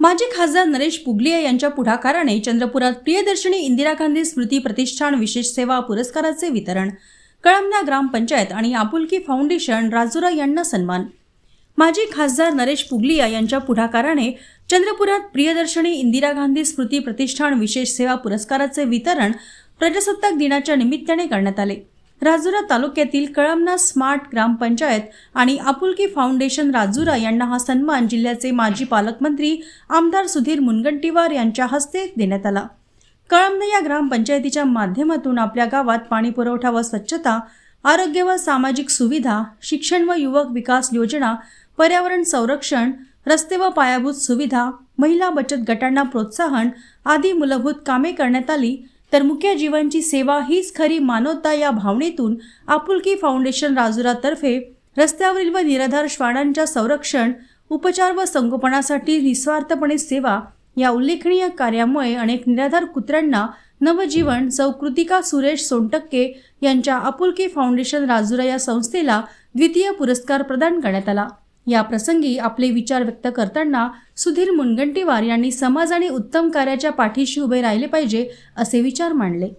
माजी खासदार नरेश पुगलिया यांच्या पुढाकाराने चंद्रपुरात प्रियदर्शनी इंदिरा गांधी स्मृती प्रतिष्ठान विशेष सेवा पुरस्काराचे वितरण कळमना ग्रामपंचायत आणि आपुलकी फाउंडेशन राजुरा यांना सन्मान. माजी खासदार नरेश पुगलिया यांच्या पुढाकाराने चंद्रपुरात प्रियदर्शनी इंदिरा गांधी स्मृती प्रतिष्ठान विशेष सेवा पुरस्काराचे वितरण प्रजासत्ताक दिनाच्या निमित्ताने करण्यात आले. राजुरा तालुक्यातील कळमना स्मार्ट ग्रामपंचायत आणि आपुलकी फाउंडेशन राजुरा यांना हा सन्मान जिल्ह्याचे माजी पालकमंत्री आमदार सुधीर मुनगंटीवार यांच्या हस्ते देण्यात आला. कळमना या ग्रामपंचायतीच्या माध्यमातून आपल्या गावात पाणी पुरवठा व स्वच्छता आरोग्य व सामाजिक सुविधा शिक्षण व युवक विकास योजना पर्यावरण संरक्षण रस्ते व पायाभूत सुविधा महिला बचत गटांना प्रोत्साहन आदी मूलभूत कामे करण्यात आली. तर मुख्य जीवांची सेवा हीच खरी मानवता या भावनेतून आपुलकी फाउंडेशन राजुरातर्फे रस्त्यावरील व निराधार श्वानांच्या संरक्षण उपचार व संगोपनासाठी निस्वार्थपणे सेवा या उल्लेखनीय कार्यामुळे अनेक निराधार कुत्र्यांना नवजीवन सौकृतिका सुरेश सोनटक्के यांच्या आपुलकी फाउंडेशन राजुरा या संस्थेला द्वितीय पुरस्कार प्रदान करण्यात आला. या प्रसंगी आपले विचार व्यक्त करताना सुधीर मुनगंटीवार यांनी समाज आणि उत्तम कार्याच्या पाठीशी उभे राहिले पाहिजे असे विचार मांडले.